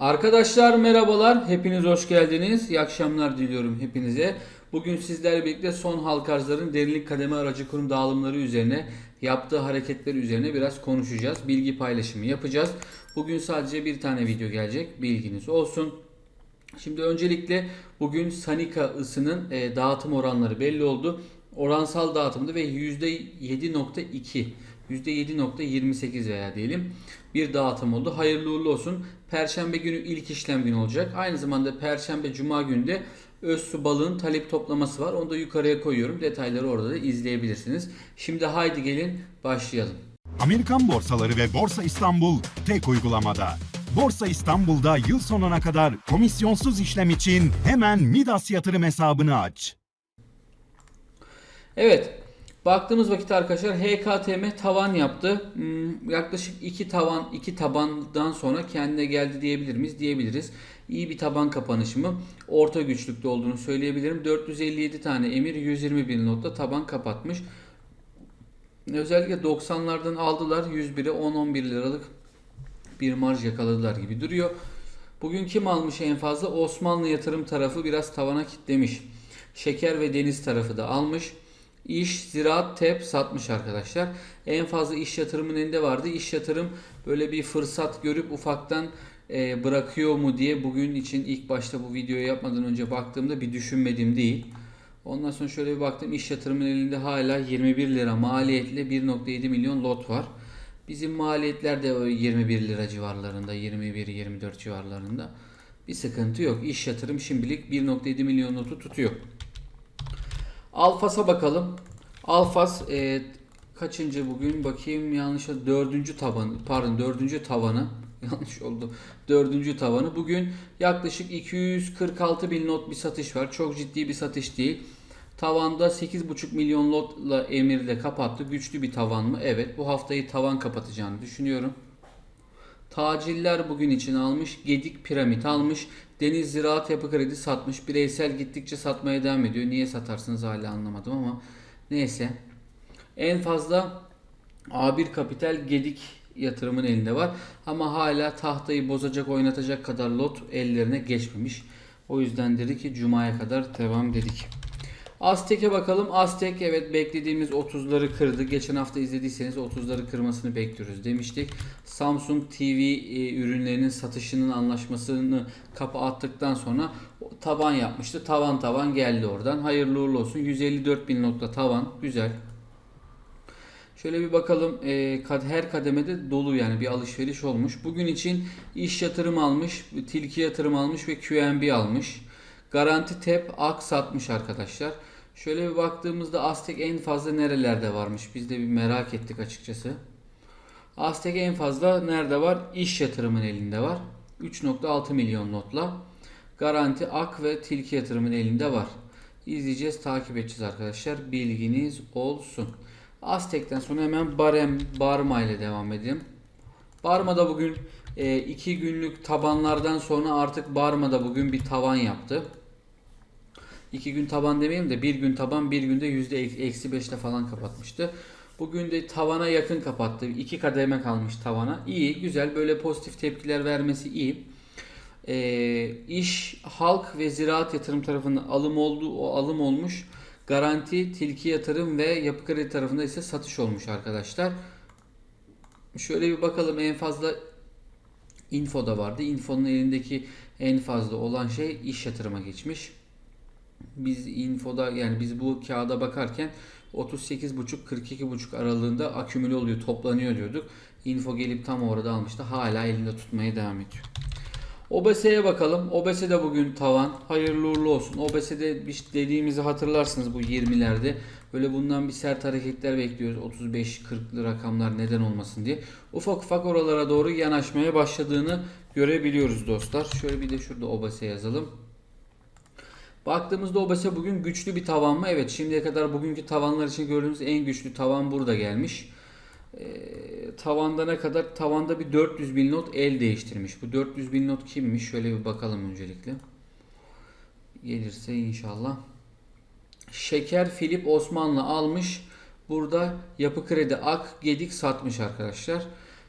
Arkadaşlar merhabalar. Hepiniz hoş geldiniz. İyi akşamlar diliyorum hepinize. Bugün sizlerle birlikte son halk arzların derinlik kademe aracı kurum dağılımları üzerine yaptığı hareketler üzerine biraz konuşacağız. Bilgi paylaşımı yapacağız. Bugün sadece bir tane video gelecek. Bilginiz olsun. Şimdi öncelikle bugün Sanika ısının e, dağıtım oranları belli oldu. Oransal dağıtımda ve %7.2 %7.28 veya diyelim bir dağıtım oldu. Hayırlı uğurlu olsun. Perşembe günü ilk işlem günü olacak. Aynı zamanda Perşembe Cuma günde Özsu balığın talep toplaması var. Onu da yukarıya koyuyorum. Detayları orada da izleyebilirsiniz. Şimdi haydi gelin başlayalım. Amerikan borsaları ve Borsa İstanbul tek uygulamada. Borsa İstanbul'da yıl sonuna kadar komisyonsuz işlem için hemen Midas yatırım hesabını aç. Evet. Baktığımız vakit arkadaşlar HKTM tavan yaptı. Hmm, yaklaşık 2 tavan 2 tabandan sonra kendine geldi diyebilir miyiz? Diyebiliriz. İyi bir taban kapanışı mı? Orta güçlükte olduğunu söyleyebilirim. 457 tane emir 121 notla taban kapatmış. Özellikle 90'lardan aldılar 101'e 10-11 liralık bir marj yakaladılar gibi duruyor. Bugün kim almış en fazla? Osmanlı yatırım tarafı biraz tavana kitlemiş. Şeker ve deniz tarafı da almış. İş, ziraat, tep satmış arkadaşlar. En fazla iş yatırımın elinde vardı. İş yatırım böyle bir fırsat görüp ufaktan e, bırakıyor mu diye bugün için ilk başta bu videoyu yapmadan önce baktığımda bir düşünmedim değil. Ondan sonra şöyle bir baktım iş yatırımın elinde hala 21 lira maliyetli 1.7 milyon lot var. Bizim maliyetler de 21 lira civarlarında 21-24 civarlarında. Bir sıkıntı yok. İş yatırım şimdilik 1.7 milyon notu tutuyor. Alfas'a bakalım. Alfas e, kaçıncı bugün? Bakayım yanlış dördüncü tabanı pardon dördüncü tavanı. Yanlış oldu. Dördüncü tavanı. Bugün yaklaşık 246 bin lot bir satış var. Çok ciddi bir satış değil. Tavanda 8,5 milyon lotla emirle kapattı. Güçlü bir tavan mı? Evet. Bu haftayı tavan kapatacağını düşünüyorum Taciller bugün için almış. Gedik piramit almış. Deniz Ziraat Yapı Kredi satmış. Bireysel gittikçe satmaya devam ediyor. Niye satarsınız hala anlamadım ama neyse. En fazla A1 Kapital Gedik yatırımın elinde var. Ama hala tahtayı bozacak oynatacak kadar lot ellerine geçmemiş. O yüzden dedi ki Cuma'ya kadar devam dedik. Aztek'e bakalım. Aztek evet beklediğimiz 30'ları kırdı. Geçen hafta izlediyseniz 30'ları kırmasını bekliyoruz demiştik. Samsung TV e, ürünlerinin satışının anlaşmasını kapı attıktan sonra taban yapmıştı. Tavan tavan geldi oradan. Hayırlı uğurlu olsun. 154 bin nokta tavan. Güzel. Şöyle bir bakalım e, her kademede dolu yani bir alışveriş olmuş. Bugün için iş yatırım almış, tilki yatırım almış ve QNB almış. Garanti TEP AK satmış arkadaşlar. Şöyle bir baktığımızda Aztek en fazla nerelerde varmış? Biz de bir merak ettik açıkçası. Aztek en fazla nerede var? İş yatırımın elinde var. 3.6 milyon notla. Garanti AK ve Tilki yatırımın elinde var. İzleyeceğiz, takip edeceğiz arkadaşlar. Bilginiz olsun. Aztek'ten sonra hemen Barem, Barma ile devam edelim. Barma'da bugün 2 günlük tabanlardan sonra artık Barma'da bugün bir tavan yaptı. 2 gün taban demeyeyim de bir gün taban bir günde yüzde eksi 5'te falan kapatmıştı. Bugün de tavana yakın kapattı. 2 kademe kalmış tavana. İyi, güzel. Böyle pozitif tepkiler vermesi iyi. Ee, iş, halk ve ziraat yatırım tarafından alım oldu. O alım olmuş. Garanti, tilki yatırım ve yapı kredi tarafında ise satış olmuş arkadaşlar. Şöyle bir bakalım en fazla info da vardı. Info'nun elindeki en fazla olan şey iş yatırıma geçmiş. Biz infoda yani biz bu kağıda bakarken 38,5-42,5 aralığında akümüle oluyor, toplanıyor diyorduk. Info gelip tam orada almıştı. Hala elinde tutmaya devam ediyor. OBS'ye bakalım. OBS de bugün tavan. Hayırlı uğurlu olsun. OBS'de bir dediğimizi hatırlarsınız bu 20'lerde. Böyle bundan bir sert hareketler bekliyoruz. 35-40'lı rakamlar neden olmasın diye. Ufak ufak oralara doğru yanaşmaya başladığını görebiliyoruz dostlar. Şöyle bir de şurada OBS yazalım. Baktığımızda OBS bugün güçlü bir tavan mı? Evet şimdiye kadar bugünkü tavanlar için gördüğümüz en güçlü tavan burada gelmiş. Ee, tavanda ne kadar? Tavanda bir 400 bin not el değiştirmiş. Bu 400 bin not kimmiş? Şöyle bir bakalım öncelikle. Gelirse inşallah. Şeker Filip Osmanlı almış. Burada Yapı Kredi Ak Gedik satmış arkadaşlar.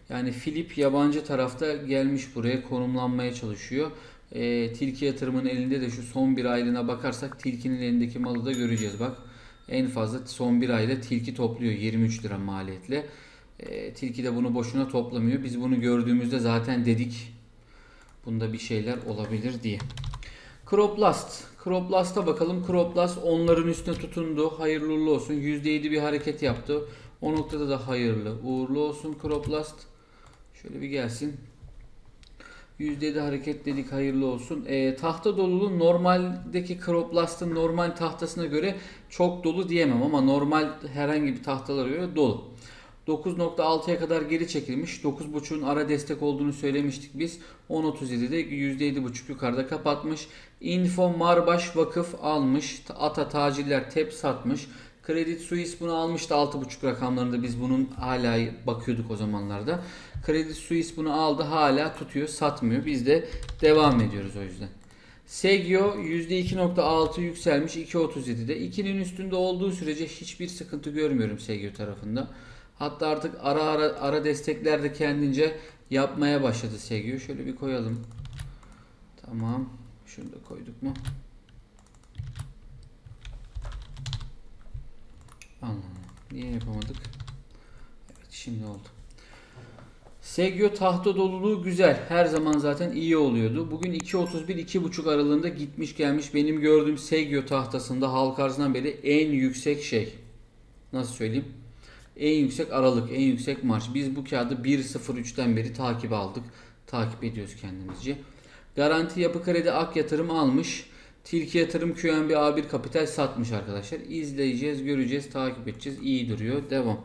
Yani Filip yabancı tarafta gelmiş buraya konumlanmaya çalışıyor. Ee, tilki yatırımın elinde de şu son bir aylığına bakarsak tilkinin elindeki malı da göreceğiz bak. En fazla son bir ayda tilki topluyor 23 lira maliyetle. Ee, tilki de bunu boşuna toplamıyor. Biz bunu gördüğümüzde zaten dedik bunda bir şeyler olabilir diye. Croplast. Croplast'a bakalım. Croplast onların üstüne tutundu. Hayırlı uğurlu olsun. %7 bir hareket yaptı. O noktada da hayırlı. Uğurlu olsun Croplast. Şöyle bir gelsin. %7 hareket dedik hayırlı olsun. Ee, tahta dolulu normaldeki Croplast'ın normal tahtasına göre çok dolu diyemem ama normal herhangi bir tahtalara göre dolu. 9.6'ya kadar geri çekilmiş. 9.5'un ara destek olduğunu söylemiştik biz. 10.37'de %7.5 yukarıda kapatmış. Info Marbaş Vakıf almış. Ata Taciller Tep satmış. Credit Suisse bunu almıştı 6.5 rakamlarında biz bunun hala bakıyorduk o zamanlarda. Credit Suisse bunu aldı hala tutuyor satmıyor. Biz de devam ediyoruz o yüzden. Segio %2.6 yükselmiş 2.37'de. 2'nin üstünde olduğu sürece hiçbir sıkıntı görmüyorum Segio tarafında. Hatta artık ara ara ara destekler de kendince yapmaya başladı Segio. Şöyle bir koyalım. Tamam. Şunu da koyduk mu? Allah. Niye yapamadık? Evet şimdi oldu. Segyo tahta doluluğu güzel. Her zaman zaten iyi oluyordu. Bugün 2.31 2.5 aralığında gitmiş gelmiş. Benim gördüğüm Segyo tahtasında halk arzından beri en yüksek şey. Nasıl söyleyeyim? En yüksek aralık, en yüksek marş. Biz bu kağıdı 1.03'ten beri takip aldık. Takip ediyoruz kendimizce. Garanti Yapı Kredi Ak Yatırım almış. Tilki Yatırım QNB A1 Kapital satmış arkadaşlar. İzleyeceğiz, göreceğiz, takip edeceğiz. İyi duruyor. Devam.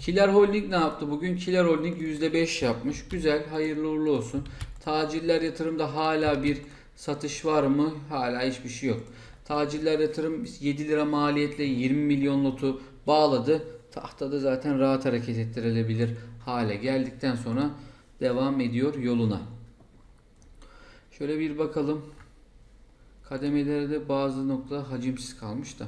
Killer Holding ne yaptı bugün? Killer Holding %5 yapmış. Güzel, hayırlı uğurlu olsun. Taciller yatırımda hala bir satış var mı? Hala hiçbir şey yok. Taciller yatırım 7 lira maliyetle 20 milyon lotu bağladı. Tahtada zaten rahat hareket ettirilebilir hale geldikten sonra devam ediyor yoluna. Şöyle bir bakalım. Kademelerde bazı nokta hacimsiz kalmış da.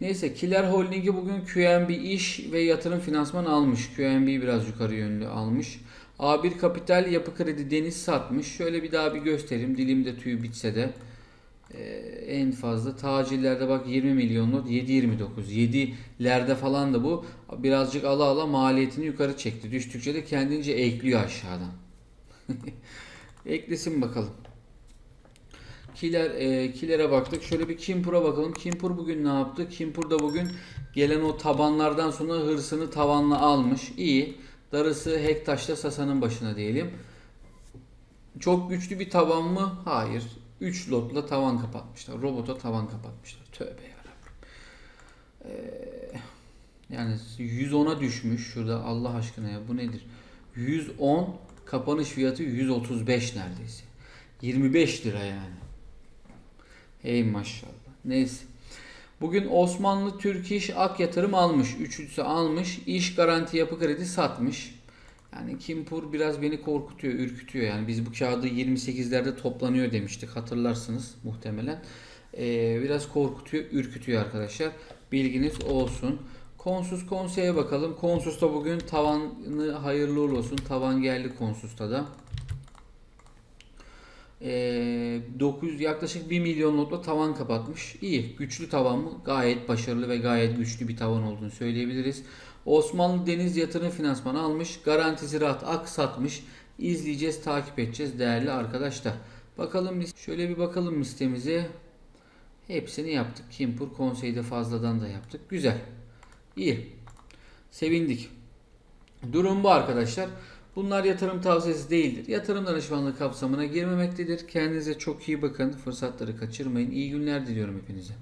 Neyse Killer Holding'i bugün QNB iş ve yatırım finansman almış. QNB biraz yukarı yönlü almış. A1 Kapital Yapı Kredi Deniz satmış. Şöyle bir daha bir göstereyim. Dilimde tüy bitse de. Ee, en fazla tacillerde bak 20 milyon not 7.29 7'lerde falan da bu birazcık ala ala maliyetini yukarı çekti. Düştükçe de kendince ekliyor aşağıdan. Eklesin bakalım. Killer, e, Killer'e baktık. Şöyle bir Kimpur'a bakalım. Kimpur bugün ne yaptı? Kimpur da bugün gelen o tabanlardan sonra hırsını tavanla almış. İyi. Darısı Hektaş'ta Sasa'nın başına diyelim. Çok güçlü bir tavan mı? Hayır. 3 lotla tavan kapatmışlar. Robota tavan kapatmışlar. Tövbe yarabbim. Ee, yani 110'a düşmüş şurada Allah aşkına ya bu nedir? 110 kapanış fiyatı 135 neredeyse. 25 lira yani. Hey maşallah. Neyse. Bugün Osmanlı Türk İş Ak Yatırım almış. Üçüncüsü almış. İş Garanti Yapı Kredi satmış. Yani Kimpur biraz beni korkutuyor, ürkütüyor. Yani biz bu kağıdı 28'lerde toplanıyor demiştik hatırlarsınız muhtemelen. Ee, biraz korkutuyor, ürkütüyor arkadaşlar. Bilginiz olsun. Konsus konseye bakalım. Konsus'ta bugün tavanı hayırlı olsun. Tavan geldi Konsus'ta da. Ee, 900 yaklaşık 1 milyon notla tavan kapatmış. İyi. Güçlü tavan mı? Gayet başarılı ve gayet güçlü bir tavan olduğunu söyleyebiliriz. Osmanlı Deniz Yatırım Finansmanı almış. Garanti Ziraat Ak satmış. İzleyeceğiz, takip edeceğiz değerli arkadaşlar. Bakalım şöyle bir bakalım listemize. Hepsini yaptık. Kimpur konseyde fazladan da yaptık. Güzel. İyi. Sevindik. Durum bu arkadaşlar. Bunlar yatırım tavsiyesi değildir. Yatırım danışmanlığı kapsamına girmemektedir. Kendinize çok iyi bakın. Fırsatları kaçırmayın. İyi günler diliyorum hepinize.